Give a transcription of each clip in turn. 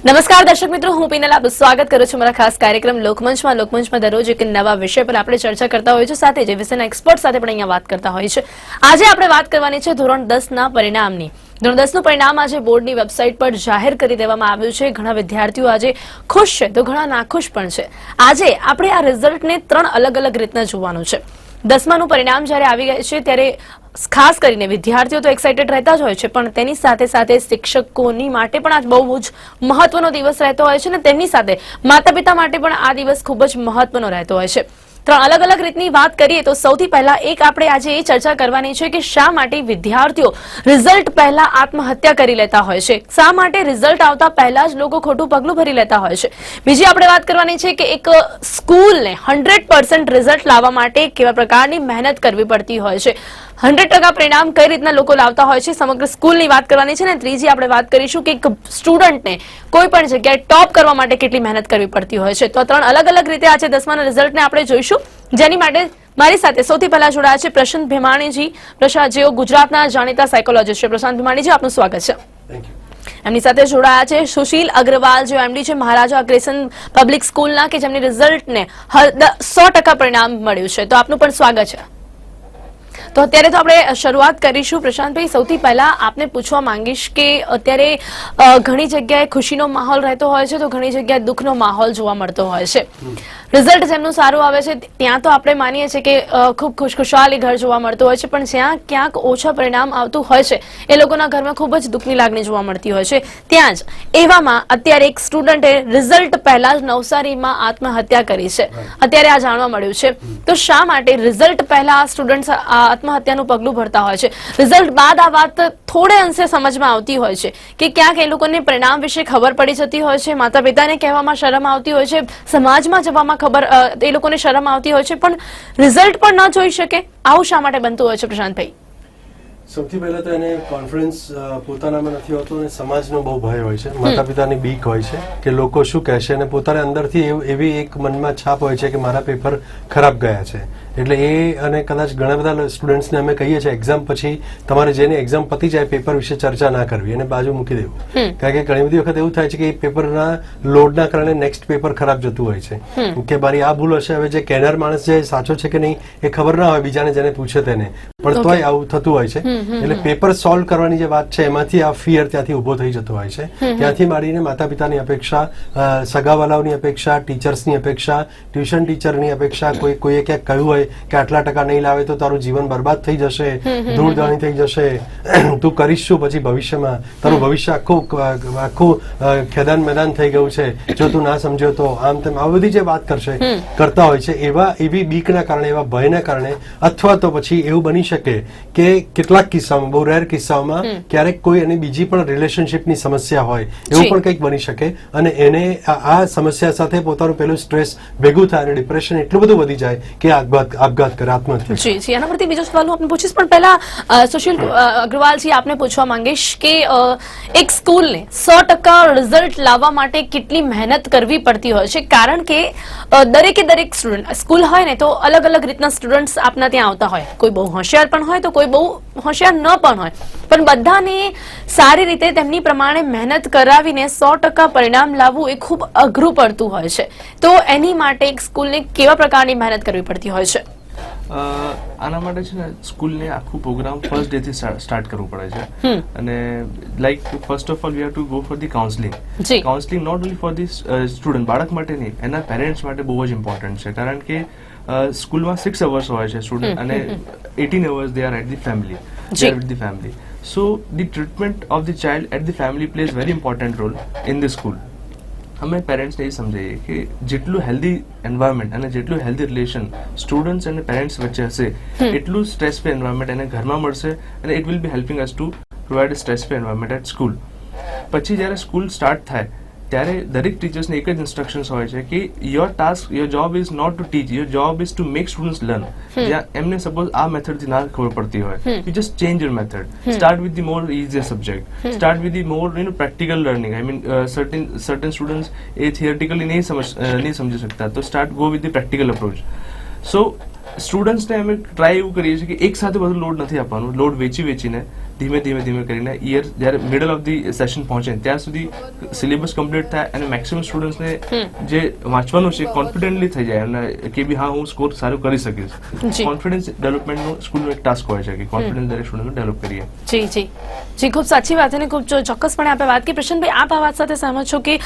નમસ્કાર દર્શક મિત્રો, હું પીનલ, આપનું સ્વાગત કરું છું મારા ખાસ કાર્યક્રમ લોકમંચમાં. લોકમંચમાં દરરોજ એક નવા વિષય પર આપણે ચર્ચા કરતા હોઈએ છીએ, સાથે જે વિષયના એક્સપર્ટ સાથે પણ અહીંયા વાત કરતા હોઈએ છીએ. આજે આપણે વાત કરવાની છે ધોરણ દસ ના પરિણામની. ધોરણ દસનું પરિણામ આજે બોર્ડની વેબસાઇટ પર જાહેર કરી દેવામાં આવ્યું છે. ઘણા વિદ્યાર્થીઓ આજે ખુશ છે, તો ઘણા નાખુશ પણ છે. આજે આપણે આ રિઝલ્ટને ત્રણ અલગ અલગ રીતના જોવાનું છે. દસમાનું પરિણામ જ્યારે આવી ગયા છે, ત્યારે ખાસ કરીને વિદ્યાર્થીઓ તો એક્સાઇટેડ રહેતા જ હોય છે, પણ તેની સાથે સાથે શિક્ષકોની માટે પણ આજ બહુ જ મહત્વનો દિવસ રહેતો હોય છે અને તેમની સાથે માતા પિતા માટે પણ આ દિવસ ખૂબ જ મહત્વનો રહેતો હોય છે. ત્રણ અલગ અલગ રીતની વાત કરીએ તો સૌથી પહેલા એક આપણે આજે એ ચર્ચા કરવાની છે કે શા માટે વિદ્યાર્થીઓ રિઝલ્ટ પહેલા આત્મહત્યા કરી લેતા હોય છે? શા માટે રિઝલ્ટ આવતા પહેલા જ લોકો ખોટું પગલું ભરી લેતા હોય છે? બીજી આપણે વાત કરવાની છે કે એક સ્કૂલને હંડ્રેડ રિઝલ્ટ લાવવા માટે કેવા પ્રકારની મહેનત કરવી પડતી હોય છે? હંડ્રેડ ટકા પરિણામ કઈ રીતના લોકો લાવતા હોય છે સમગ્ર સ્કૂલની વાત કરવાની છે ને ત્રીજી આપણે વાત કરીશું કે સ્ટુડન્ટને કોઈ પણ જગ્યાએ ટોપ કરવા માટે કેટલી મહેનત કરવી પડતી હોય છે. તો ત્રણ અલગ અલગ રીતે આજે દસમાના રિઝલ્ટને આપણે જોઈશું. જેની માટે મારી સાથે સૌથી પહેલા જોડાયા છે પ્રશાંત ભીમાણીજી. પ્રશાંત જેઓ ગુજરાતના જાણીતા સાયકોલોજીસ્ટ છે. પ્રશાંત ભીમાણીજી આપનું સ્વાગત છે. થેન્ક યુ એમની સાથે જોડાયા છે સુશીલ અગ્રવાલ જેઓ એમડી છે મહારાજા અગ્રેસન પબ્લિક સ્કૂલના કે જેમની રિઝલ્ટને સો ટકા પરિણામ મળ્યું છે. તો આપનું પણ સ્વાગત છે. તો અત્યારે તો આપણે શરૂઆત કરીશું. પ્રશાંતભાઈ, સૌથી પહેલા આપને પૂછવા માંગીશ કે અત્યારે ઘણી જગ્યાએ ખુશીનો માહોલ રહેતો હોય છે, તો ઘણી જગ્યાએ દુઃખનો માહોલ જોવા મળતો હોય છે. રિઝલ્ટ જેમનું સારું આવે છે ત્યાં તો આપણે માનીએ છીએ કે ખૂબ ખુશખુશાલી ઘર જોવા મળતું હોય છે પણ જ્યાં ક્યાંક ઓછા પરિણામ આવતું હોય છે એ લોકોના ઘરમાં ખૂબ જ દુઃખની લાગણી જોવા મળતી હોય છે. ત્યાં જ એવામાં અત્યારે એક સ્ટુડન્ટે રિઝલ્ટ પહેલા જ નવસારીમાં આત્મહત્યા કરી છે. અત્યારે આ જાણવા મળ્યું છે. તો શા માટે રિઝલ્ટ પહેલા આ સ્ટુડન્ટ આત્મહત્યાનું પગલું ભરતા હોય છે? રિઝલ્ટ બાદ આ વાત થોડે અંશે સમજમાં આવતી હોય છે કે ક્યાંક એ લોકોને પરિણામ વિશે ખબર પડી જતી હોય છે માતા પિતાને કહેવામાં શરમ આવતી હોય છે સમાજમાં જવામાં ખબર એ લોકોને શરમ આવતી હોય છે, પણ રિઝલ્ટ પણ ન જોઈ શકે. આવું શા માટે બનતું હોય છે, પ્રશાંતભાઈ? સૌથી પહેલા તો એને કોન્ફિડન્સ પોતાનામાં નથી હોતો અને સમાજનો બહુ ભય હોય છે. માતા પિતાની બીક હોય છે કે લોકો શું કહેશે અને પોતાને અંદરથી એવી એક મનમાં છાપ હોય છે કે મારા પેપર ખરાબ ગયા છે. એટલે એ અને કદાચ ઘણા બધા સ્ટુડન્ટ્સને અમે કહીએ છીએ એક્ઝામ પછી તમારે જેને એક્ઝામ પતી જાય પેપર વિશે ચર્ચા ના કરવી. એને બાજુ મૂકી દેવું. કારણ કે ઘણી બધી વખત એવું થાય છે કે એ પેપરના લોડના કારણે નેક્સ્ટ પેપર ખરાબ જતું હોય છે. કે મારી આ ભૂલ હશે હવે જે કહેનાર માણસ જે સાચો છે કે નહીં એ ખબર ના હોય બીજાને જેને પૂછે તેને. પણ તોય આવું થતું હોય છે. એટલે પેપર સોલ્વ કરવાની જે વાત છે એમાંથી આ ફિયર ત્યાંથી ઊભો થઈ જતો હોય છે. ત્યાંથી માંડીને માતા પિતાની અપેક્ષા સગાવાલાઓની અપેક્ષા ટીચર્સની અપેક્ષા ટ્યુશન ટીચરની અપેક્ષા કોઈ કોઈએ ક્યાંક કહ્યું હોય કે આટલા ટકા નહીં લાવે તો તારું જીવન બરબાદ થઈ જશે ધૂળધાણી થઈ જશે તું કરીશ શું પછી ભવિષ્યમાં? તારું ભવિષ્ય આખું આખું ખેદાન મેદાન થઈ ગયું છે. જો તું ના સમજ્યો તો આમ તેમ આ બધી જે વાત કરશે કરતા હોય છે એવા એવી બીકના કારણે એવા ભયના કારણે અથવા તો પછી એવું બની શકે કે કેટલાક કિસ્સામાં બહુ રેર કિસ્સામાં ક્યારેક કોઈ એની બીજી પણ રિલેશનશિપની સમસ્યા હોય એવું પણ કંઈક બની શકે. અને એને આ સમસ્યા સાથે પોતાનું પેલું સ્ટ્રેસ ભેગું થાય અને ડિપ્રેશન એટલું બધું વધી જાય કે આપઘાત આપઘાત કરે આત્મહત્યા જી જી. એના પરથી બીજો સવાલ હું આપને પૂછીશ પણ પહેલા સુશીલ અગ્રવાલજી આપને પૂછવા માંગીશ કે એક સ્કૂલને સો ટકા રિઝલ્ટ લાવવા માટે કેટલી મહેનત કરવી પડતી હોય છે? કારણ કે દરેકે દરેક સ્ટુડન્ટ સ્કૂલ હોય ને તો અલગ અલગ રીતના સ્ટુડન્ટ્સ આપના ત્યાં આવતા હોય. કોઈ બહુ હોશિયાર પણ હોય તો કોઈ બહુ હોશિયાર ન પણ હોય. પણ બધાને સારી રીતે તેમની પ્રમાણે મહેનત કરાવીને સો પરિણામ લાવવું એ ખૂબ અઘરું પડતું હોય છે. તો એની માટે એક સ્કૂલને કેવા પ્રકારની મહેનત કરવી પડતી હોય છે? આના માટે છે ને સ્કૂલને આખું પ્રોગ્રામ ફર્સ્ટ ડેથી સ્ટાર્ટ કરવું પડે છે. અને like first of all we have to go for the counselling. Counselling not only for the student બાળક માટે નહીં એના પેરેન્ટ્સ માટે બહુ જ ઇમ્પોર્ટન્ટ છે. કારણ કે સ્કૂલમાં સિક્સ અવર્સ હોય છે સ્ટુડન્ટ અને eighteen hours they are at the family they are with the family so the treatment of the child at the family plays very important role in the school અમે પેરેન્ટ્સને એ સમજાવીએ કે જેટલું healthy environment અને જેટલું healthy relation students અને parents વચ્ચે હશે એટલું સ્ટ્રેસ ફ્રી એન્વાયરમેન્ટ એને ઘરમાં મળશે અને it will be helping us to provide stress free environment at school પછી જ્યારે સ્કૂલ સ્ટાર્ટ થાય ત્યારે દરેક ટીચર્સને એક જ ઇન્સ્ટ્રક્શન્સ હોય છે કે your task your job is not to teach your job is to make students learn જ્યાં એમને સપોઝ આ મેથડથી ના ખબર પડતી હોય. You just change your method start with the more easier subject start with the more you know practical learning I mean certain certain students A theoretically નહીં સમજ નહીં સમજી શકતા. તો start go with the practical approach so સ્ટુડન્ટ્સને અમે try એવું કરીએ છીએ કે એક સાથે બધું લોડ નથી આપવાનું. લોડ વેચી વેચીને ધીમે ધીમે ધીમે કરીને યર જ્યારે મિડલ ઓફ ધી સેશન પહોંચે ત્યાં સુધી સિલેબસ કમ્પ્લીટ થાય અને મેક્સિમમ સ્ટુડન્ટ્સને જે વાંચવાનું છે કોન્ફિડન્ટલી થઈ જાય અને કે બી હા હું સ્કોર સારું કરી શકીશ. કોન્ફિડન્સ ડેવલપમેન્ટનું સ્કૂલનું એક ટાસ્ક હોય છે કે કોન્ફિડન્સ દરેક સ્ટુડન્ટને ડેવલપ કરીએ. જી જી. જી ખૂબ સાચી વાત અને ખૂબ ચોક્કસપણે આપણે વાત કે પ્રશાંતભાઈ આપ આ વાત સાથે સહમત છો કે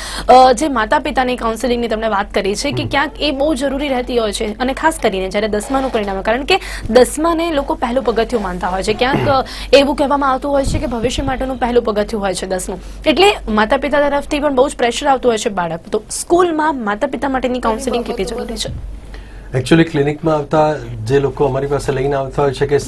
જે માતા પિતાની કાઉન્સેલિંગની તમને વાત કરી છે કે ક્યાંક એ બહુ જરૂરી રહેતી હોય છે અને ખાસ કરીને જ્યારે દસમાનું પરિણામ. કારણ કે દસમાને લોકો પહેલું પગથિયું માનતા હોય છે. ક્યાંક એવું કહેવામાં આવતું હોય છે કે ભવિષ્ય માટેનું પહેલું પગથિયું હોય છે દસમું? એટલે માતા પિતા તરફથી પણ બહુ જ પ્રેશર આવતું હોય છે બાળક. તો સ્કૂલમાં માતા પિતા માટેની કાઉન્સેલિંગ કેટલી જરૂરી છે? એકચ્યુઅલી ક્લિનિકમાં આવતા જે લોકો અમારી પાસે લઈને આવતા હોય છે કે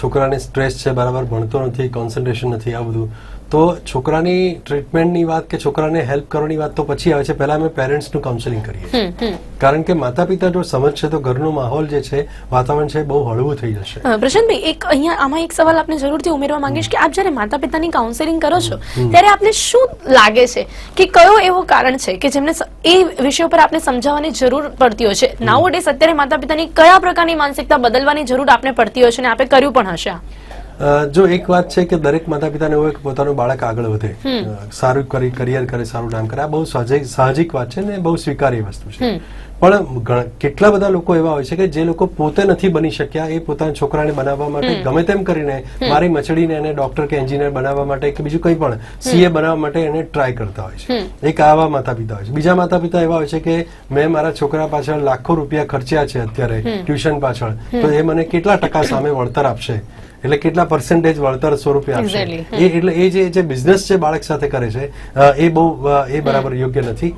છોકરાને સ્ટ્રેસ છે, બરાબર ભણતો નથી કોન્સન્ટ્રેશન નથી, આ બધું. તો છોકરાની ટ્રીટમેન્ટની વાત કે છોકરાને હેલ્પ કરવાની વાત તો પછી આવે છે. પહેલા અમે પેરેન્ટ્સનું કાઉન્સેલિંગ કરીએ કારણ કે માતા પિતા જો સમજશે તો ઘરનો માહોલ જે છે વાતાવરણ છે બહુ હળવું થઈ જશે. પ્રશાંતભાઈ એક અહીંયા આમાં એક સવાલ આપને જરૂરથી ઉમેરવા માંગીશ કે આપ જ્યારે માતા પિતાની કાઉન્સેલિંગ કરો છો ત્યારે આપને શું લાગે છે કે કયો એવો કારણ છે કે જેમને એ વિષય પર આપને સમજાવવાની જરૂર પડતી હોય છે? નાઉ ડેસ અત્યારે માતા પિતાની કયા પ્રકારની માનસિકતા બદલવાની જરૂર આપને પડતી હોય છે અને આપે કર્યું પણ હશે જો એક વાત છે કે દરેક માતા પિતાને હોય કે પોતાનું બાળક આગળ વધે. સારું કરી કરિયર કરે સારું નામ કરે આ બહુ સાહજિક સાહજિક વાત છે ને બહુ સ્વીકાર્ય વસ્તુ છે. પણ કેટલા બધા લોકો એવા હોય છે કે જે લોકો પોતે નથી બની શક્યા એ પોતાના છોકરાને બનાવવા માટે ગમે તેમ કરીને મારી મચડીને એને ડોક્ટર કે એન્જિનિયર બનાવવા માટે કે બીજું કંઈ પણ સીએ બનાવવા માટે એને ટ્રાય કરતા હોય છે. એક આવા માતા પિતા હોય છે. બીજા માતા પિતા એવા હોય છે કે મેં મારા છોકરા પાછળ લાખો રૂપિયા ખર્ચ્યા છે અત્યારે ટ્યુશન પાછળ તો એ મને કેટલા ટકા સામે વળતર આપશે? એટલે કેટલા પર્સન્ટેજ વળતર સ્વરૂપે આપશે. એ એટલે એ જે બિઝનેસ છે બાળક સાથે કરે છે એ બહુ એ બરાબર યોગ્ય નથી.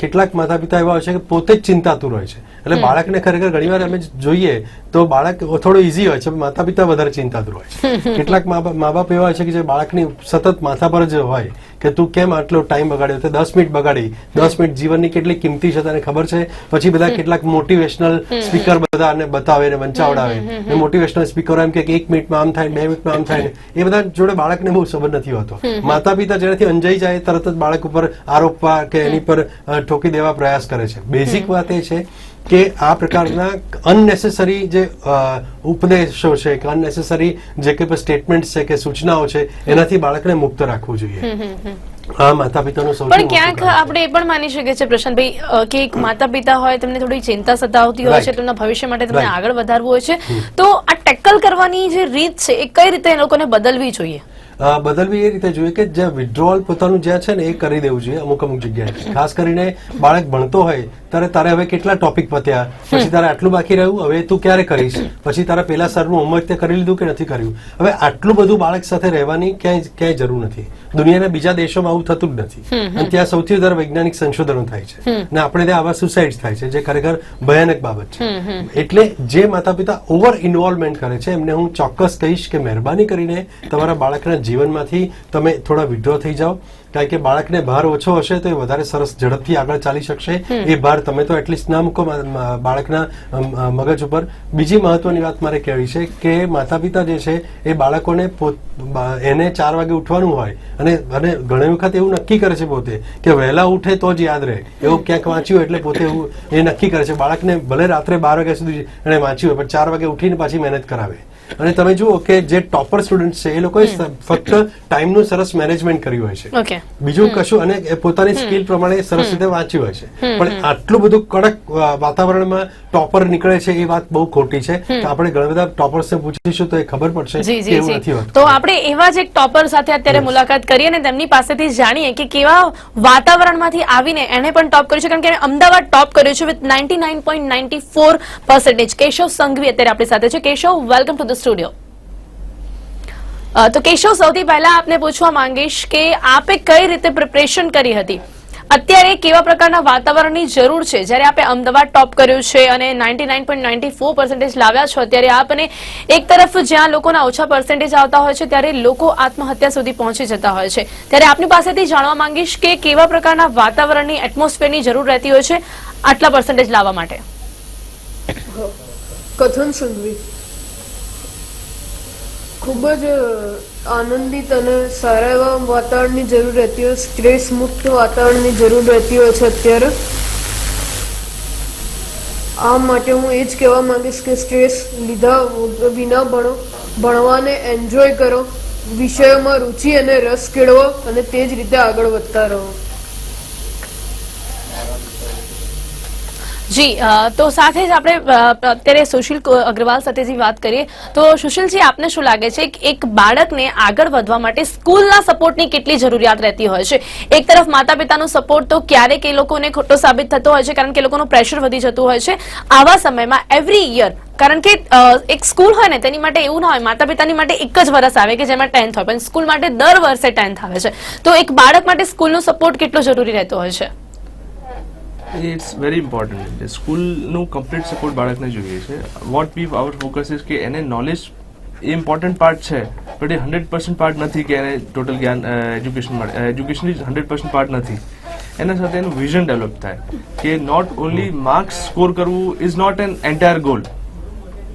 કેટલાક માતા પિતા એવા હોય છે કે પોતે જ ચિંતાતુર હોય છે. એટલે બાળકને ખરેખર ઘણીવાર અમે જોઈએ તો બાળક થોડો ઈઝી હોય છે માતા પિતા વધારે ચિંતાતુર હોય છે. કેટલાક મા બાપ એવા હોય છે કે જે બાળકની સતત માથા પર જ હોય કે તું કેમ આટલો ટાઈમ બગાડ્યો તે દસ મિનિટ બગાડી. દસ મિનિટ જીવનની કેટલી કિંમતી છે તને ખબર છે? પછી બધા કેટલાક મોટિવેશનલ સ્પીકર બધા અને બતાવે ને વંચાવડાવે. ને મોટિવેશનલ સ્પીકર એમ કે એક મિનિટમાં આમ થાય બે મિનિટમાં આમ થાય. એ બધા જોડે બાળકને બહુ સંબંધ નથી હોતો. માતા પિતા જેનાથી અંજાઈ જાય તરત જ બાળક ઉપર આરોપવા કે એની પર ઠોકી દેવા પ્રયાસ કરે છે. બેઝિક વાત એ છે કે આ પ્રકારના અનનેસેસરી જે ઉપદેશો છે કે અનનેસેસરી જે કે સ્ટેટમેન્ટ છે કે સૂચનાઓ છે એનાથી બાળકને મુક્ત રાખવું જોઈએ. હા માતા પિતાનો સૌથી પણ ક્યાંક આપણે એ પણ માની શકીએ છીએ પ્રશાંતભાઈ કે એક માતા પિતા હોય તેમને થોડી ચિંતા સતાવતી હોય છે તેમના ભવિષ્ય માટે તેમને આગળ વધારવું હોય છે. તો આ ટેકલ કરવાની જે રીત છે એ કઈ રીતે એ લોકોને બદલવી જોઈએ? બદલવી એ રીતે જોઈએ કે જ્યાં વિડ્રોઅલ પોતાનું જ્યાં છે ને એ કરી દેવું જોઈએ અમુક અમુક જગ્યાએ. ખાસ કરીને બાળક ભણતો હોય ત્યારે તારે હવે કેટલા ટોપિક પત્યા? પછી તારે આટલું બાકી રહ્યું હવે તું ક્યારે કરીશ? પછી તારા પેલા સરનું હોમવર્ક તે કરી લીધું કે નથી કર્યું? હવે આટલું બધું બાળક સાથે રહેવાની ક્યાંય ક્યાંય જરૂર નથી. દુનિયાના બીજા દેશોમાં આવું થતું જ નથી. અને ત્યાં સૌથી વધારે વૈજ્ઞાનિક સંશોધનો થાય છે. અને આપણે ત્યાં આવા સુસાઇડ થાય છે જે ખરેખર ભયાનક બાબત છે. એટલે જે માતા પિતા ઓવર ઇન્વોલ્વમેન્ટ કરે છે એમને હું ચોક્કસ કહીશ કે મહેરબાની કરીને તમારા બાળકના જીવનમાંથી તમે થોડા વિડ્રો થઈ જાઓ. કારણ કે બાળકને ભાર ઓછો હશે તો એ વધારે સરસ ઝડપથી આગળ ચાલી શકશે. એ ભાર તમે તો એટલીસ્ટ ના મૂકો બાળકના મગજ ઉપર. બીજી મહત્વની વાત મારે કહેવી છે કે માતા પિતા જે છે એ બાળકોને એને ચાર વાગે ઉઠવાનું હોય અને અને ઘણી વખત એવું નક્કી કરે છે પોતે કે વહેલા ઉઠે તો જ યાદ રહે. એવું ક્યાંક વાંચ્યું એટલે પોતે એવું એ નક્કી કરે છે. બાળકને ભલે રાત્રે બાર વાગ્યા સુધી એને વાંચ્યું હોય પણ ચાર વાગે ઉઠીને પાછી મહેનત કરાવે. અને તમે જુઓ કે જે ટોપર સ્ટુડન્ટ છે એ લોકોએ ફક્ત ટાઈમનું સરસ મેનેજમેન્ટ કર્યું હોય છે. ઓકે. બીજું કશું અને પોતાની સ્કિલ પ્રમાણે સરસ રીતે વાંચ્યું હશે. પણ આટલું બધું કડક વાતાવરણમાં ટોપર નીકળે છે એ વાત બહુ ખોટી છે. તો આપણે ઘણા બધા ટોપર્સને પૂછીશું તો એ ખબર પડશે કે એવું નથી હોતું. તો આપણે એવા જ એક ટોપર સાથે અત્યારે મુલાકાત કરીએ અને તેમની પાસેથી જાણીએ કે કેવા વાતાવરણમાંથી આવીને એને પણ ટોપ કર્યું છે. કારણ કે એણે અમદાવાદ ટોપ કર્યું છે with ninety nine point ninety four percentage. Keshav Sanghvi અત્યારે આપણી સાથે છે. Keshav welcome to the studio. તો કેશવ, સૌથી પહેલા આપને પૂછવા માંગીશ કે આપે કઈ રીતે પ્રિપરેશન કરી હતી? અત્યારે કેવા પ્રકારના વાતાવરણની જરૂર છે? જ્યારે આપે અમદાવાદ ટોપ કર્યું છે અને નાઇન્ટી લાવ્યા છો અત્યારે આપને એક તરફ જ્યાં લોકોના ઓછા પર્સન્ટેજ આવતા હોય છે, ત્યારે લોકો આત્મહત્યા સુધી પહોંચી જતા હોય છે. ત્યારે આપની પાસેથી જાણવા માંગીશ કે કેવા પ્રકારના વાતાવરણની એટમોસ્ફિયરની જરૂર રહેતી હોય છે, આટલા પર્સન્ટેજ લાવવા માટે. કથન સંઘવી ખૂબ જ આનંદિત અને સારા એવા વાતાવરણની જરૂર રહેતી હોય સ્ટ્રેસ મુક્ત વાતાવરણની જરૂર રહેતી હોય છે અત્યારે. આ માટે હું એ જ કહેવા માંગીશ કે સ્ટ્રેસ લીધા વિના ભણો, ભણવાને એન્જોય કરો, વિષયોમાં રુચિ અને રસ કેળવો અને તે જ રીતે આગળ વધતા રહો. જી તો સાથે જ આપણે અત્યારે સુશીલ અગ્રવાલ સાથેથી વાત કરીએ, તો સુશીલજી આપને શું લાગે છે કે એક બાળકને આગળ વધવા માટે સ્કૂલના સપોર્ટની કેટલી જરૂરિયાત રહેતી હોય છે? એક તરફ માતા પિતાનો સપોર્ટ તો ક્યારેક એ લોકોને ખોટો સાબિત થતો હોય છે, કારણ કે એ લોકોનું પ્રેશર વધી જતું હોય છે. આવા સમયમાં એવરી યર કારણ કે એક સ્કૂલ હોય ને, તેની માટે એવું ના હોય માતા પિતાની માટે એક જ વર્ષ આવે કે જેમાં ટેન્થ હોય, પણ સ્કૂલ માટે દર વર્ષે ટેન્થ આવે છે. તો એક બાળક માટે સ્કૂલનો સપોર્ટ કેટલો જરૂરી રહેતો હોય છે? ઇટ્સ વેરી ઇમ્પોર્ટન્ટ સ્કૂલનું કમ્પ્લીટ સપોર્ટ બાળકને જોઈએ છે. What we our focus is કે એને નોલેજ એ ઇમ્પોર્ટન્ટ પાર્ટ છે બટ એ હંડ્રેડ પર્સન્ટ પાર્ટ નથી કે એને ટોટલ જ્ઞાન એજ્યુકેશન મળે. Education is hundred percent part નથી. એના સાથે એનું વિઝન ડેવલપ થાય કે નોટ ઓનલી માર્ક્સ સ્કોર કરવું is not an entire goal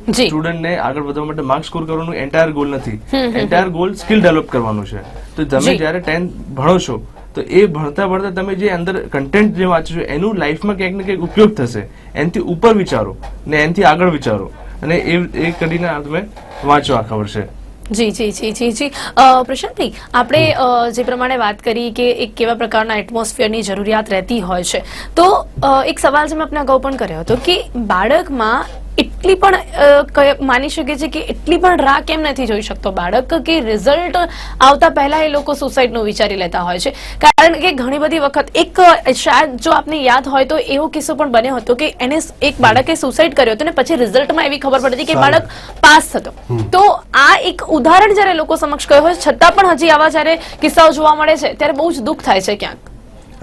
સ્ટુડન્ટને આગળ વધવા માટે માર્ક્સ સ્કોર કરવાનું એન્ટાયર ગોલ નથી. એન્ટાયર ગોલ સ્કિલ ડેવલપ કરવાનું છે. તો તમે જ્યારે ટેન્થ ભણો છો તો એ ભણતા ભણતા તમે જે અંદર કન્ટેન્ટ જે વાંચો છો, એનું લાઈફમાં ક્યાંક ને ક્યાંક ઉપયોગ થશે. એનાથી ઉપર વિચારો ને એનાથી આગળ વિચારો. અને એ એ કરીને તમે વાંચો આખા વર્ષે. જી જી જી જી જી. પ્રશાંતભાઈ આપણે જે પ્રમાણે વાત કરી કે એક કેવા પ્રકારના એટમોસ્ફિયરની જરૂરિયાત રહેતી હોય છે, તો એક સવાલ જે મેં આપણે અગાઉ પણ કર્યો હતો કે બાળકમાં એટલી પણ માની શકે છે કે એટલી પણ રાહ કેમ નથી જોઈ શકતો બાળક કે રિઝલ્ટ આવતા પહેલા એ લોકો સુસાઇડનું વિચારી લેતા હોય છે. કારણ કે ઘણી બધી વખત એક શાયદ જો આપને યાદ હોય તો એવો કિસ્સો પણ બન્યો હતો કે એને એક બાળકે સુસાઇડ કર્યો હતો ને પછી રિઝલ્ટમાં એવી ખબર પડી હતી કે બાળક પાસ થતો. તો આ એક ઉદાહરણ જ્યારે લોકો સમક્ષ કહ્યું હોય છતાં પણ હજી આવા જ્યારે કિસ્સાઓ જોવા મળે છે ત્યારે બહુ જ દુઃખ થાય છે ક્યાંક.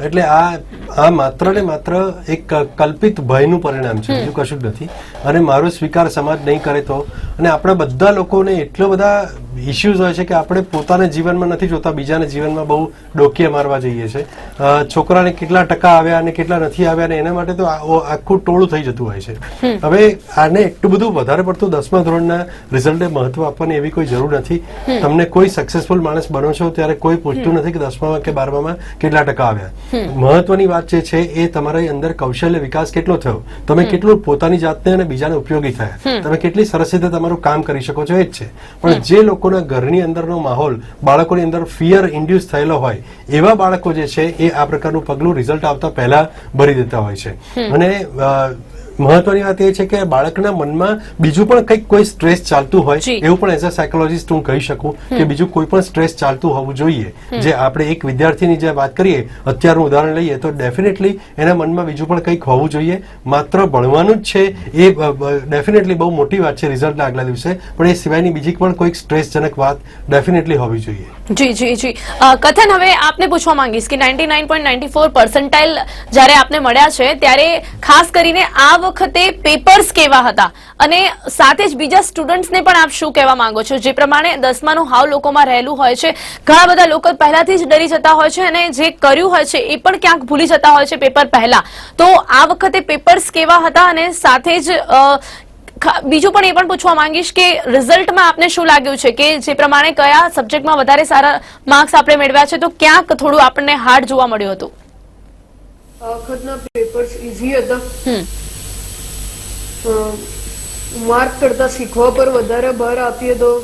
એટલે આ આ માત્ર ને માત્ર એક કલ્પિત ભયનું પરિણામ છે બીજું કશું જ નથી. અને મારો સ્વીકાર સમાજ નહીં કરે તો. અને આપણા બધા લોકોને એટલો બધા ઇશ્યુઝ હોય છે કે આપણે પોતાના જીવનમાં નથી જોતા બીજાના જીવનમાં બહુ ડોકીએ મારવા જઈએ છે. છોકરાને કેટલા ટકા આવ્યા અને કેટલા નથી આવ્યા અને એના માટે તો આ- આખું ટોળું થઈ જતું હોય છે. હવે આને એટલું બધું વધારે પડતું દસમા ધોરણના રિઝલ્ટે મહત્વ આપવાની એવી કોઈ જરૂર નથી. તમને કોઈ સક્સેસફુલ માણસ બનો છો ત્યારે કોઈ પૂછતું નથી કે દસમામાં કે બારમામાં કેટલા ટકા આવ્યા. મહત્વની વાત જે છે એ તમારી અંદર કૌશલ્ય વિકાસ કેટલો થયો? તમે કેટલું પોતાની જાતને અને બીજાને ઉપયોગી થયા? તમે કેટલી સરસ રીતે તમારું કામ કરી શકો છો એ જ છે. પણ જે લોકોના ઘરની અંદરનો માહોલ બાળકોની અંદર ફિયર ઇન્ડ્યુસ થયેલો હોય એવા બાળકો જે છે એ આ પ્રકારનું પગલું રિઝલ્ટ આવતા પહેલા ભરી દેતા હોય છે. અને મહત્વની વાત એ છે કે બાળકના મનમાં બીજું પણ કંઈક કોઈ સ્ટ્રેસ ચાલતું હોય એવું પણ એઝ અ સાયકોલોજીસ્ટ હું કહી શકું કે બીજું કોઈ પણ સ્ટ્રેસ ચાલતું હોવું જોઈએ. જે આપણે એક વિદ્યાર્થીની જે વાત કરીએ અત્યારનું ઉદાહરણ લઈએ તો ડેફિનેટલી એના મનમાં બીજું પણ કંઈક હોવું જોઈએ. માત્ર ભણવાનું જ છે એ ડેફિનેટલી બહુ મોટી વાત છે રિઝલ્ટના આગલા દિવસે પણ એ સિવાયની બીજી પણ કોઈક સ્ટ્રેસજનક વાત ડેફિનેટલી હોવી જોઈએ. જી જી જી. કથન હવે આપને પૂછવા માંગીશ કે ninety nine point ninety four percentile જ્યારે આપને મળ્યા છે, ત્યારે ખાસ કરીને આ વખતે પેપર્સ કેવા હતા? અને સાથે જ બીજા સ્ટુડન્ટ્સને પણ આપ શું કહેવા માંગો છો? જે પ્રમાણે દસમાનું હાવ લોકોમાં રહેલું હોય છે. ઘણા બધા લોકો પહેલાથી જ ડરી જતા હોય છે અને જે કર્યું હોય છે એ પણ ક્યાંક ભૂલી જતા હોય છે પેપર પહેલા. તો આ વખતે પેપર્સ કેવા હતા અને સાથે જ બીજું પણ એ પણ પૂછવા માંગીશ કે રિઝલ્ટમાં આપને શું લાગ્યું છે? કે જે પ્રમાણે કયા સબ્જેક્ટમાં વધારે સારા માર્ક્સ આપણે મેળવ્યા છે તો ક્યાંક થોડું આપણને હાર્ડ જોવા મળ્યું હતું. આ પેપર્સ ઇઝી હતા. હમ. માર્ક કરતા શીખવા પર વધારે ભાર આપીએ તો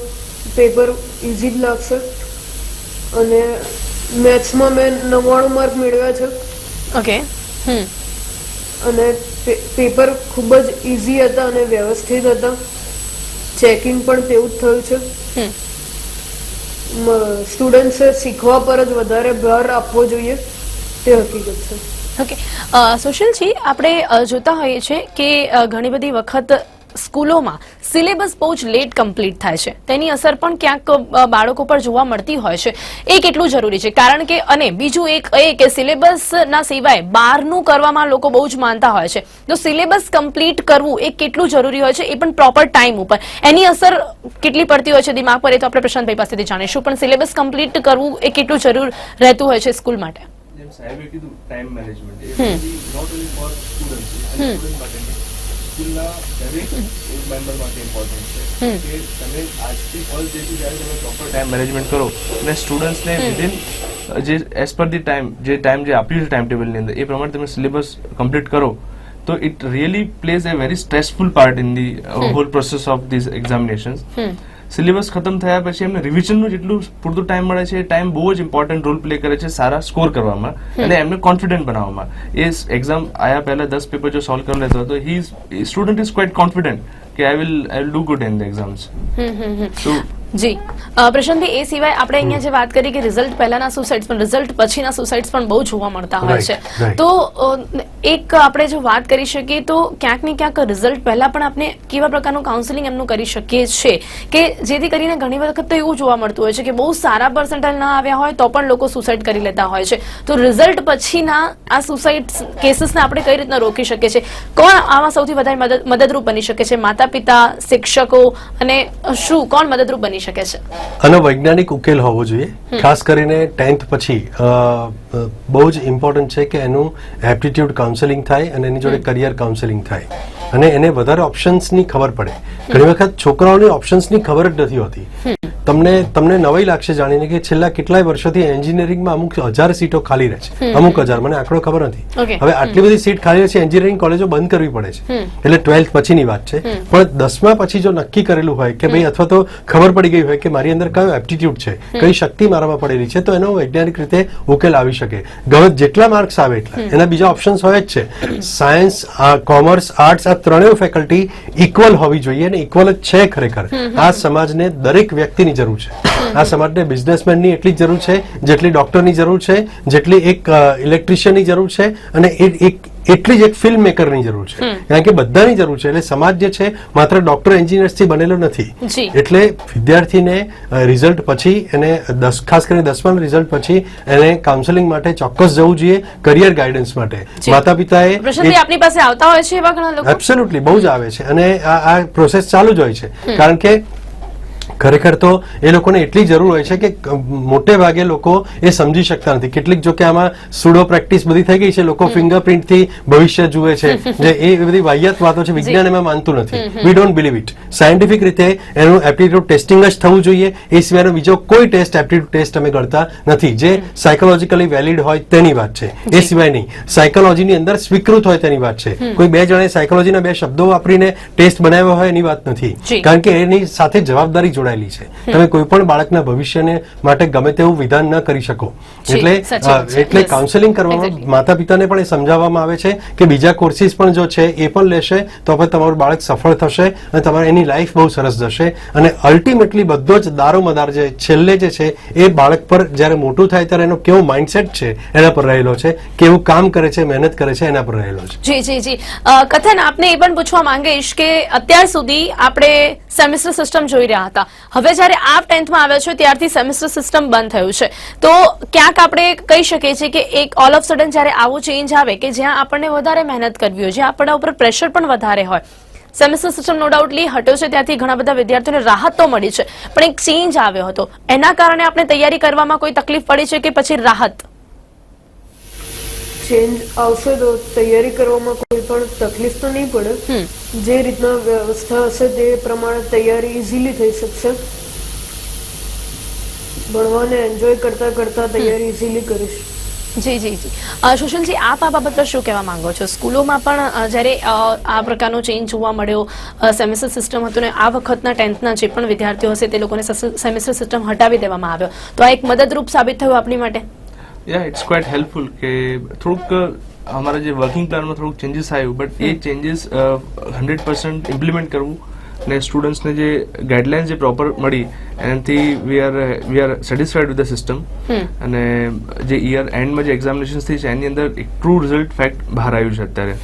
પેપર ઇઝી જ લાગશે. અને મેથ્સમાં મેં નવ્વાણું માર્ક મેળવ્યા છે. ઓકે. હમ. અને પેપર ખૂબ જ ઇઝી હતા અને વ્યવસ્થિત હતા. ચેકિંગ પણ તેવું જ થયું છે. સ્ટુડન્ટ્સે શીખવા પર જ વધારે ભાર આપવો જોઈએ. તે હકીકત છે. ઓકે અ, સુશીલજી આપણે જોતા હોઈએ છીએ કે ઘણી બધી વખત સ્કૂલોમાં સિલેબસ બહુ જ લેટ કમ્પ્લીટ થાય છે. તેની અસર પણ ક્યાંક બાળકો પર જોવા મળતી હોય છે. એ કેટલું જરૂરી છે? કારણ કે અને બીજું એક એ કે સિલેબસના સિવાય બહારનું કરવામાં લોકો બહુ જ માનતા હોય છે. તો સિલેબસ કમ્પ્લીટ કરવું એ કેટલું જરૂરી હોય છે? એ પણ પ્રોપર ટાઈમ ઉપર. એની અસર કેટલી પડતી હોય છે દિમાગ પર? એ તો આપણે પ્રશાંતભાઈ પાસેથી જાણીશું. પણ સિલેબસ કમ્પ્લીટ કરવું એ કેટલું જરૂર રહેતું હોય છે સ્કૂલ માટે? સાહેબે કીધું time management A not only for students student માટે. સ્કૂલના દરેક એક મેમ્બર માટે ઇમ્પોર્ટન્ટ છે. કે તમે આજથી ફર્સ્ટ ડેથી જ્યારે તમે પ્રોપર ટાઈમ મેનેજમેન્ટ કરો અને સ્ટુડન્ટ્સને વિધિન જે એઝ પર ધી ટાઈમ જે ટાઈમ જે આપ્યું છે ટાઈમ ટેબલની અંદર એ પ્રમાણે તમે સિલેબસ કમ્પ્લીટ કરો તો it really plays a very stressful part in the whole process of this examinations syllabus ખતમ થયા પછી એમને રિવિઝનનું જેટલું પૂરતું ટાઈમ મળે છે એ ટાઈમ બહુ જ ઇમ્પોર્ટન્ટ રોલ પ્લે કરે છે સારા સ્કોર કરવામાં અને એમને કોન્ફિડન્ટ બનાવવામાં. એ એક્ઝામ આયા પહેલા દસ પેપર જો સોલ્વ કરી લેતો હતો he student is quite confident કે I will I will do good in the exams જી. પ્રશાંતભાઈ એ સિવાય આપણે અહીંયા જે વાત કરી કે રિઝલ્ટ પહેલાના સુસાઇડ્સ પણ રિઝલ્ટ પછીના સુસાઇડ્સ પણ બહુ જોવા મળતા હોય છે. તો એક આપણે જો વાત કરી શકીએ તો ક્યાંક ને ક્યાંક રિઝલ્ટ પહેલા પણ આપણે કેવા પ્રકારનું કાઉન્સેલિંગ એમનું કરી શકીએ છીએ કે જેથી કરીને ઘણી વખત તો એવું જોવા મળતું હોય છે કે બહુ સારા પર્સન્ટાઇલ ના આવ્યા હોય તો પણ લોકો સુસાઇડ કરી લેતા હોય છે. તો રિઝલ્ટ પછીના આ સુસાઇડ કેસીસને આપણે કઈ રીતના રોકી શકીએ છીએ? કોણ આમાં સૌથી વધારે મદદ- મદદરૂપ બની શકે છે? માતા પિતા શિક્ષકો અને શું કોણ મદદરૂપ બની શકે છે. આનો વૈજ્ઞાનિક ઉકેલ હોવો જોઈએ. ખાસ કરીને ટેન્થ પછી બહુ જ ઇમ્પોર્ટન્ટ છે કે એનું એપ્ટિટ્યુડ કાઉન્સેલિંગ થાય અને એની જોડે કરિયર કાઉન્સેલિંગ થાય. અને એને વધારે ઓપ્શન્સની ખબર પડે. ઘણી વખત છોકરાઓને ઓપ્શન્સની ખબર જ નથી હોતી. તમને તમને નવાઈ લાગશે જાણીને કે છેલ્લા કેટલાય વર્ષોથી એન્જિનિયરિંગમાં અમુક હજાર સીટો ખાલી રહે છે. અમુક હજાર મને આંકડો ખબર નથી. હવે આટલી બધી સીટ ખાલી રહે છે એન્જિનિયરિંગ કોલેજો બંધ કરવી પડે છે. એટલે ટ્વેલ્થ પછીની વાત છે. પણ દસમા પછી જો નક્કી કરેલું હોય કે ભાઈ અથવા તો ખબર પડી ગઈ હોય કે મારી અંદર કયો એપ્ટિટ્યુડ છે કઈ શક્તિ મારામાં પડેલી છે તો એનો વૈજ્ઞાનિક રીતે ઉકેલ આવી શકે ગમે જેટલા માર્ક્સ આવે એટલા. એના બીજા ઓપ્શન્સ હોય જ છે. સાયન્સ કોમર્સ આર્ટ્સ આ ત્રણેય ફેકલ્ટી ઇક્વલ હોવી જોઈએ અને ઇક્વલ જ છે ખરેખર. આ સમાજને દરેક વ્યક્તિની જરૂર છે. આ સમાજને બિઝનેસમેનની એટલી જ જરૂર છે જેટલી ડોક્ટરની જરૂર છે જેટલી એક ઇલેક્ટ્રિશિયનની જરૂર છે અને એક એટલી જ એક ફિલ્મ મેકરની જરૂર છે. કારણ કે બધાની જરૂર છે. એટલે સમાજ જે છે માત્ર ડોક્ટર એન્જિનિયર્સથી બનેલો નથી. એટલે વિદ્યાર્થીને રિઝલ્ટ પછી એને દસ ખાસ કરીને દસમાના રિઝલ્ટ પછી એને કાઉન્સેલિંગ માટે ચોક્કસ જવું જોઈએ કરિયર ગાઈડન્સ માટે. માતા પિતાએ આપની પાસે આવતા હોય છે એવા ઘણા લોકો? એબ્સોલ્યુટલી બહુ જ આવે છે. અને આ આ પ્રોસેસ ચાલુ જ હોય છે. કારણ કે ખરેખર તો એ લોકોને એટલી જરૂર હોય છે કે મોટે ભાગે લોકો એ સમજી શકતા નથી. કેટલીક જો કે આમાં સુડો પ્રેક્ટિસ બધી થઈ ગઈ છે લોકો ફિંગરપ્રિન્ટથી ભવિષ્ય જુએ છે. જે એ બધી વાહિયાત વાતો છે વિજ્ઞાન એમાં માનતું નથી. We don't believe it scientific રીતે એનું એપ્ટિટ્યુડ ટેસ્ટિંગ જ થવું જોઈએ. એ સિવાયનો બીજો કોઈ ટેસ્ટ એપ્ટિટ્યુડ ટેસ્ટ અમે ગણતા નથી. જે સાયકોલોજીકલી વેલિડ હોય તેની વાત છે. એ સિવાય નહીં. સાયકોલોજીની અંદર સ્વીકૃત હોય તેની વાત છે. કોઈ બે જણે સાયકોલોજીના બે શબ્દો વાપરીને ટેસ્ટ બનાવ્યો હોય એની વાત નથી. કારણ કે એની સાથે જવાબદારી જોડાયેલી છે. તમે કોઈ પણ બાળકના ભવિષ્યને માટે ગમે તેવું વિધાન ન કરી શકો. એટલે. એટલે કાઉન્સેલિંગ કરવામાં માતા પિતાને પણ એ સમજાવવામાં આવે છે કે બીજા કોર્સીસ પણ જો છે એ પણ લેશે તો પણ તમારું બાળક સફળ થશે અને તમારે એની લાઈફ બહુ સરસ જશે. અને અલ્ટિમેટલી બધો જ દારો મદાર જે છેલ્લે જે છે એ બાળક પર જ્યારે મોટું થાય ત્યારે એનો કેવો માઇન્ડસેટ છે એના પર રહેલો છે કેવું કામ કરે છે મહેનત કરે છે એના પર રહેલો છે. જી જી જી. કથન આપને એ પણ પૂછવા માંગીશ કે અત્યાર સુધી આપણે સેમિસ્ટર સિસ્ટમ જોઈ રહ્યા હતા. હવે જ્યારે આપ ટેન્થમાં આવ્યા છો, ત્યારથી સેમેસ્ટર સિસ્ટમ બંધ થયું છે. તો ક્યાંક આપણે કહી શકીએ છીએ કે એક ઓલ ઓફ સડન જ્યારે આવું ચેન્જ આવે કે જ્યાં આપણને વધારે મહેનત કરવી હોય, જ્યાં આપણા ઉપર પ્રેશર પણ વધારે હોય. સેમેસ્ટર સિસ્ટમ નો ડાઉટલી હટ્યો છે, ત્યાંથી ઘણા બધા વિદ્યાર્થીઓને રાહત તો મળી છે, પણ એક ચેન્જ આવ્યો હતો. એના કારણે આપણે તૈયારી કરવામાં કોઈ તકલીફ પડી છે કે પછી રાહત? ચેન્જ આવશે તો તૈયારી કરવામાં પણ તકલીફ તો નહીં પડે. જે રીતના વ્યવસ્થા હશે તે પ્રમાણે તૈયારી ઇઝીલી થઈ શકશે. ભણવાને એન્જોય કરતા કરતા તૈયારી ઇઝીલી કરીશ. જી જી જી. સુશીલજી આપ આ બાબત પર શું કહેવા માંગો છો? સ્કૂલોમાં પણ જ્યારે આ પ્રકારનો ચેન્જ જોવા મળ્યો સેમેસ્ટર સિસ્ટમ હતું ને આ વખતના ટેન્થના જે પણ વિદ્યાર્થીઓ હશે તે લોકોને સેમેસ્ટર સિસ્ટમ હટાવી દેવામાં આવ્યો. તો આ એક મદદરૂપ સાબિત થયું આપની માટે? યા ઇટ્સ ક્વાઇટ હેલ્પફુલ કે થોડુંક અમારા જે વર્કિંગ પ્લાનમાં થોડુંક ચેન્જીસ આવ્યું બટ એ ચેન્જીસ હંડ્રેડ પર્સન્ટ ઇમ્પ્લિમેન્ટ કરવું ને સ્ટુડન્ટ્સને જે ગાઈડલાઇન્સ જે પ્રોપર મળી એનાથી we are we are satisfied with the system અને જે ઇયર એન્ડમાં જે એક્ઝામિનેશન થઈ છે એની અંદર એક ટ્રુ રિઝલ્ટ ફેક્ટ બહાર આવ્યું છે અત્યારે.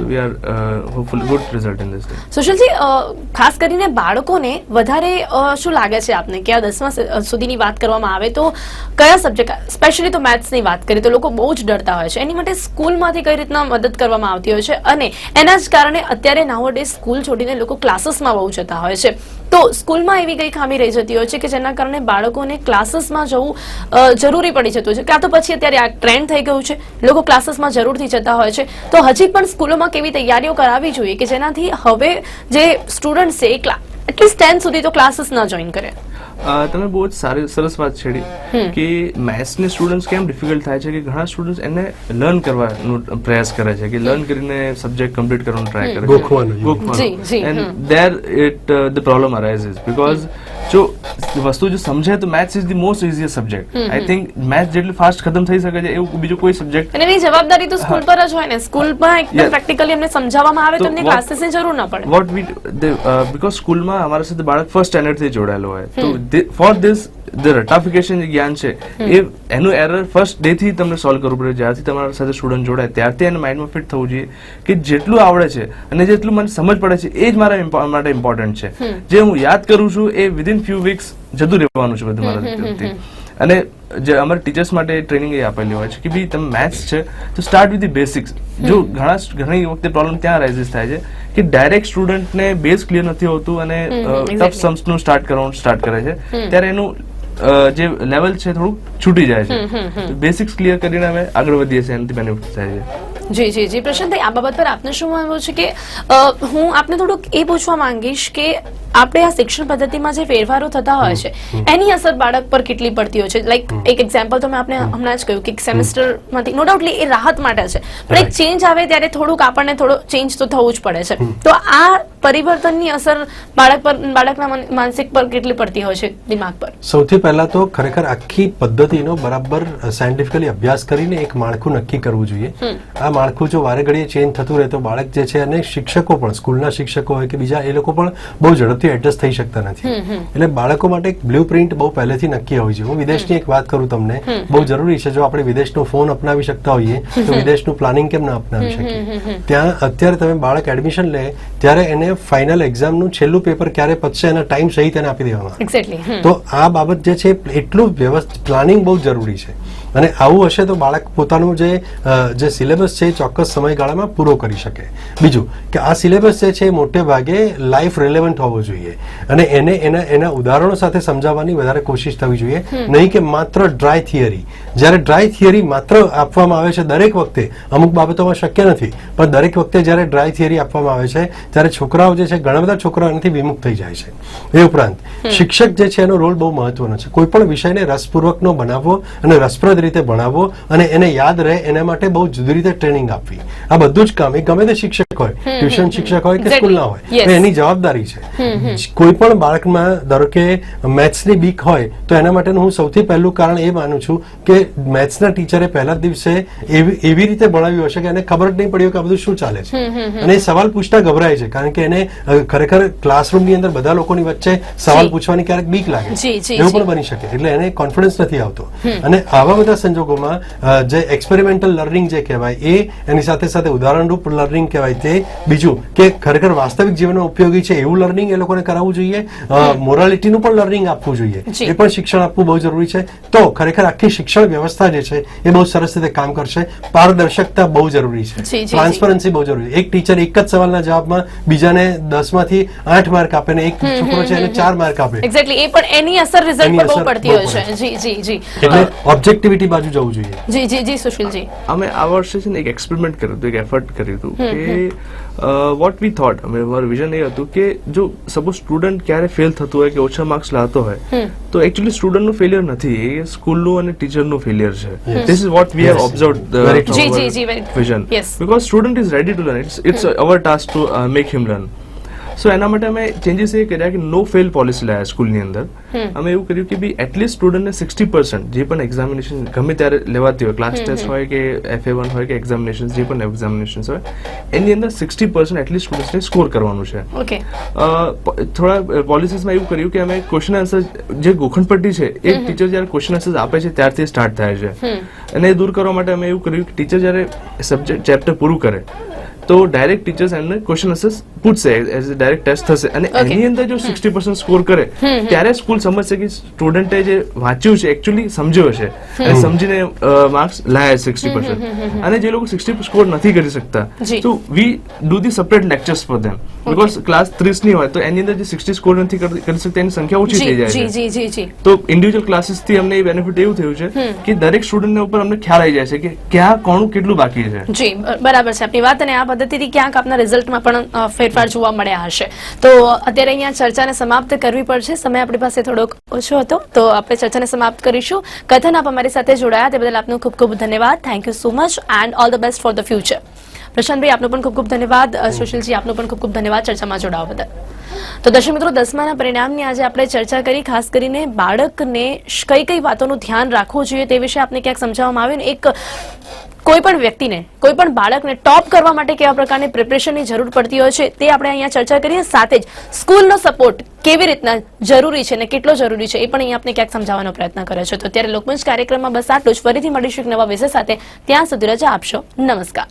We are hopeful good result in this Sushilji ખાસ કરીને બાળકોને વધારે શું લાગે છે આપને? કે આ દસમા સુધીની વાત કરવામાં આવે તો કયા સબ્જેક્ટ સ્પેશિયલી તો મેથ્સની વાત કરીએ તો લોકો બહુ જ ડરતા હોય છે. એની માટે સ્કૂલમાંથી કઈ રીતના મદદ કરવામાં આવતી હોય છે? અને એના જ કારણે અત્યારે નાવો ડે સ્કૂલ છોડીને લોકો ક્લાસીસમાં બહુ જતા હોય છે. તો સ્કૂલમાં એવી કઈ ખામી રહી જતી હોય છે કે જેના કારણે બાળકોને ક્લાસીસમાં જવું જરૂરી પડી જતું હોય છે? કાં તો પછી અત્યારે આ ટ્રેન્ડ થઈ ગયું છે. લોકો ક્લાસીસમાં જરૂરથી જતા હોય છે. તો હજી પણ સ્કૂલોમાં કેવી તૈયારીઓ કરાવવી જોઈએ કે જેનાથી હવે જે સ્ટુડન્ટ છે એ એટલીસ્ટ ટેન્થ સુધી તો ક્લાસીસ ના જોઈન કરે. તમે બહુ જ સારી સરસ વાત છેડી કે મેથ્સને સ્ટુડન્ટ્સ કેમ ડિફિકલ્ટ થાય છે કે ઘણા સ્ટુડન્ટ્સ એને લર્ન કરવાનો પ્રયાસ કરે છે કે લર્ન કરીને સબ્જેક્ટ કમ્પ્લીટ કરવાનો ટ્રાય કરે છે. ગોખવાનો જી, જી, and there it the problem arises because જો વસ્તુ જો સમજે તો maths is the most easiest subject I think maths જેટલું ફાસ્ટ ખતમ થઈ શકે છે એવું બીજો કોઈ સબ્જેક્ટ અને એની જવાબદારી તો સ્કૂલ પર જ હોય ને. સ્કૂલમાં એકદમ પ્રેક્ટિકલી એમને સમજાવવામાં આવે તો એમને ક્લાસીસની જરૂર ન પડે. વોટ વી બીકોઝ સ્કૂલમાં અમારા સાથે બાળક ફર્સ્ટ સ્ટેન્ડર્ડથી જોડાયેલો હોય. તો ફોર ધીસ ધ રટાફિકેશન જે જ્ઞાન છે એ એનું એરર ફર્સ્ટ ડે થી તમને સોલ્વ કરવું પડે. જ્યારથી તમારા સાથે સ્ટુડન્ટ જોડાય ત્યારથી એને માઇન્ડમાં ફિટ થવું જોઈએ કે જેટલું આવડે છે અને જેટલું મને સમજ પડે છે એ જ મારા માટે ઇમ્પોર્ટન્ટ છે. જે હું યાદ કરું છું એ વિધિન ફ્યુ વીક્સ જતું રહેવાનું છે બધું મારા અને જે અમારા ટીચર્સ માટે ટ્રેનિંગ એ આપેલી હોય છે કે ભાઈ તમે મેથ્સ છે તો સ્ટાર્ટ વિથ ધી બેસિક્સ જો ઘણા ઘણી વખતે પ્રોબ્લેમ ત્યાં રાઇઝિસ થાય છે કે ડાયરેક્ટ સ્ટુડન્ટને બેઝ ક્લિયર નથી હોતું અને ટફ સમ્સનું સ્ટાર્ટ કરવાનું સ્ટાર્ટ કરે છે. ત્યારે એનું જે લેવલ છે થોડુંક છૂટી જાય છે. બેસિક્સ ક્લિયર કરીને અમે આગળ વધીએ છીએ એનાથી બેનિફિટ થાય છે. જી જી જી. પ્રશાંતભાઈ આ બાબત પર આપને શું માનવું છે કે હું આપને થોડુંક એ પૂછવા માંગીશ કે આપણે આ શિક્ષણ પદ્ધતિમાં જે ફેરફારો થતા હોય છે એની અસર બાળક પર કેટલી પડતી હોય છે? લાઈક એક એક્ઝામ્પલ તો મેં આપને હમણાં જ કહ્યું કે સેમેસ્ટરમાંથી નો ડાઉટલી એ રાહત માટે છે. પણ એક ચેન્જ આવે ત્યારે થોડુંક આપણને થોડો ચેન્જ તો થવું જ પડે છે. તો આ પરિવર્તનની અસર બાળક પર બાળકના માનસિક પર કેટલી પડતી હોય છે દિમાગ પર? સૌથી પહેલા તો ખરેખર આખી પદ્ધતિનો બરાબર સાયન્ટિફિકલી અભ્યાસ કરીને એક માળખું નક્કી કરવું જોઈએ. આ માળખું જો વારે ઘડીએ ચેન્જ થતું રહે તો બાળક જે છે અને શિક્ષકો પણ સ્કૂલના શિક્ષકો હોય કે બીજા એ લોકો પણ બહુ ઝડપથી એડજસ્ટ થઈ શકતા નથી. એટલે બાળકો માટે એક બ્લુ પ્રિન્ટ બહુ પહેલેથી નક્કી હોવી જોઈએ. હું વિદેશની એક વાત કરું તમને. બહુ જરૂરી છે જો આપણે વિદેશનો ફોન અપનાવી શકતા હોઈએ તો વિદેશનું પ્લાનિંગ કેમ ના અપનાવી શકીએ? ત્યાં અત્યારે તમે બાળક એડમિશન લે ત્યારે એને ફાઇનલ એક્ઝામનું છેલ્લું પેપર ક્યારે પતશે એના ટાઈમ સહિત એને આપી દેવામાં આવે. તો આ બાબત જે છે એટલું વ્યવસ્થિત પ્લાનિંગ બહુ જરૂરી છે. અને આવું હશે તો બાળક પોતાનું જે જે સિલેબસ છે એ ચોક્કસ સમયગાળામાં પૂરો કરી શકે. બીજું કે આ સિલેબસ જે છે એ મોટે ભાગે લાઈફ રિલેવન્ટ હોવો જોઈએ. અને એને એના એના ઉદાહરણો સાથે સમજાવવાની વધારે કોશિશ થવી જોઈએ. નહીં કે માત્ર ડ્રાય થિયરી. જ્યારે ડ્રાય થિયરી માત્ર આપવામાં આવે છે દરેક વખતે અમુક બાબતોમાં શક્ય નથી પણ દરેક વખતે જ્યારે ડ્રાય થિયરી આપવામાં આવે છે ત્યારે છોકરાઓ જે છે ઘણા બધા છોકરાઓ એનાથી વિમુખ થઈ જાય છે. એ ઉપરાંત શિક્ષક જે છે એનો રોલ બહુ મહત્વનો છે. કોઈ પણ વિષયને રસપૂર્વકનો બનાવવો અને રસપ્રદ રીતે ભણાવવો અને એને યાદ રહે એના માટે બહુ જુદી રીતે ટ્રેનિંગ આપવી. આ બધું જ કામ એ ગમે તે શિક્ષક હોય ટ્યુશન શિક્ષક હોય કે. સ્કૂલના હોય એની જવાબદારી છે. કોઈ પણ બાળકમાં ધારો કે મેથ્સની બીક હોય તો એના માટેનું હું સૌથી પહેલું કારણ એ માનું છું કે મેથ્સના ટીચરે પહેલા દિવસે એવી એવી રીતે ભણાવ્યું હશે કે એને ખબર જ નહીં પડી કે આ બધું શું ચાલે છે. અને એ સવાલ પૂછતા ગભરાય છે કારણ કે એને ખરેખર ક્લાસરૂમની અંદર બધા લોકોની વચ્ચે સવાલ પૂછવાની ક્યારેક બીક લાગે એવું પણ બની શકે એટલે એને કોન્ફિડન્સ નથી આવતો. અને આવા બધા સંજોગોમાં જે એક્સપેરિમેન્ટલ લર્નિંગ જે કહેવાય એ એની સાથે સાથે ઉદાહરણરૂપ લર્નિંગ કહેવાય તે બીજું કે ખરેખર વાસ્તવિક જીવનમાં ઉપયોગી છે એવું લર્નિંગ એ લોકોને કરાવવું જોઈએ. મોરાલિટીનું પણ લર્નિંગ આપવું જોઈએ. એ પણ શિક્ષણ આપવું બહુ જરૂરી છે. તો ખરેખર આખી શિક્ષણ વ્યવસ્થા જે છે એ બહુ સરસ રીતે કામ કરશે. પારદર્શકતા બહુ જરૂરી છે. ટ્રાન્સપરન્સી બહુ જરૂરી. છે એક ટીચર એક જ સવાલના જવાબમાં બીજાને દસમાંથી આઠ માર્ક આપે ને એક છોકરો છે એને ચાર માર્ક આપે. એક્ઝેક્ટલી એ પણ એની અસર રિઝલ્ટ પર બહુ પડતી હોય છે. જી જી જી. એટલે ઓબ્જેક્ટિવિટી બાજુ જવું જોઈએ. જી જી જી સુશીલજી. અમે આ વર્ષે છે ને એક એક્સપેરિમેન્ટ કર્યું હતું એક એફર્ટ કર્યું હતું કે વોટ વી થોટ અમે મારું વિઝન એ હતું કે જો સપોઝ સ્ટુડન્ટ ક્યારે ફેલ થતું હોય કે ઓછા માર્ક્સ લાવતો હોય તો એકચ્યુઅલી સ્ટુડન્ટનું ફેલિયર નથી એ સ્કૂલનું અને ટીચરનું ફેલિયર છે this is what we have observe. Vision because because student is ready to learn it's it's our task to make him learn so એના માટે અમે ચેન્જીસ એ કર્યા કે નો ફેલ પોલિસી લાયા સ્કૂલની અંદર. અમે એવું કર્યું કે બી એટલીસ્ટ સ્ટુડન્ટને સિક્સટી પર્સન્ટ જે પણ એક્ઝામિનેશન ગમે ત્યારે લેવાતી હોય ક્લાસ ટેસ્ટ હોય કે એફ એ વન હોય કે એક્ઝામિનેશન જે પણ એક્ઝામિનેશન હોય એની અંદર સિક્સટી પર્સન્ટ એટલીસ્ટ સ્ટુડન્ટ્સને સ્કોર કરવાનું છે. થોડા પોલિસીસમાં એવું કર્યું કે અમે ક્વેશ્ચન આન્સર જે ગોખણપટ્ટી છે એ ટીચર જ્યારે ક્વેશ્ચન આન્સર આપે છે ત્યારથી સ્ટાર્ટ થાય છે. અને એ દૂર કરવા માટે અમે એવું કર્યું કે ટીચર જ્યારે સબ્જેક્ટ ચેપ્ટર પૂરું કરે તો ડાયરેક્ટ ટીચર્સ એમને ક્વેશ્ચન આન્સર પૂછશે એઝ ડાયરેક્ટ ટેસ્ટ થશે. અને એની અંદર જો સિક્સટી પર્સન્ટ સ્કોર કરે ત્યારે સ્કૂલ સમજશે કે સ્ટુડન્ટે જે વાંચ્યું છે એકચ્યુઅલી સમજ્યો છે અને સમજીને માર્ક્સ લાયા સિક્સટી પર્સન્ટ અને જે લોકો સિક્સટી સ્કોર નથી કરી શકતા તો we do the separate lectures for them because class ત્રીસની હોય તો એની અંદર જે સિક્સટી સ્કોર નથી કરી શકતા એની સંખ્યા ઓછી થઈ જાય છે. તો ઇન્ડિવિજ્યુઅલ ક્લાસીસથી અમને એ બેનિફિટ એવું થયું છે કે દરેક સ્ટુડન્ટ ઉપર અમને ખ્યાલ આવી જાય છે કે ક્યાં કોણું કેટલું બાકી છે. જી બરાબર છે આપની વાત અને આ પદ્ધતિથી ક્યાંક આપના રિઝલ્ટમાં પણ ફેરફાર જોવા મળ્યા હશે. તો અત્યારે અહીંયા ચર્ચાને સમાપ્ત કરવી પડશે. સમય આપણી પાસે થોડોક ઓછો હતો. તો આપણે ચર્ચાને સમાપ્ત કરીશું. કથન આપ અમારી સાથે જોડાયા. તે બદલ આપનો ખૂબ ખૂબ ધન્યવાદ. Thank you so much and all the best for the future Prashantbhai આપનો પણ ખૂબ ખૂબ ધન્યવાદ. સુશીલજી, આપનો પણ ખૂબ ખૂબ ધન્યવાદ ચર્ચામાં જોડાવા બદલ. તો દર્શક મિત્રો, દસમાના પરિણામની આજે આપણે ચર્ચા કરી. ખાસ કરીને બાળકને કઈ કઈ વાતોનું ધ્યાન રાખવું જોઈએ તે વિશે આપને ક્યાંક સમજાવવામાં આવ્યું એક કોઈ પણ વ્યક્તિને કોઈ પણ બાળકને ટોપ કરવા માટે કેવા પ્રકારની પ્રિપરેશનની જરૂર પડતી હોય છે, તે આપણે અહીંયા ચર્ચા કરીએ. સાથે જ સ્કૂલનો સપોર્ટ કેવી રીતના જરૂરી છે અને કેટલો જરૂરી છે, એ પણ અહીંયા આપણે ક્યાંક સમજાવવાનો પ્રયત્ન કર્યો છે. તો ત્યારે લોકમંચ કાર્યક્રમમાં બસ આટલું જ. ફરીથી મળીશું એક નવા વિષય સાથે. ત્યાં સુધી રજા આપશો. નમસ્કાર.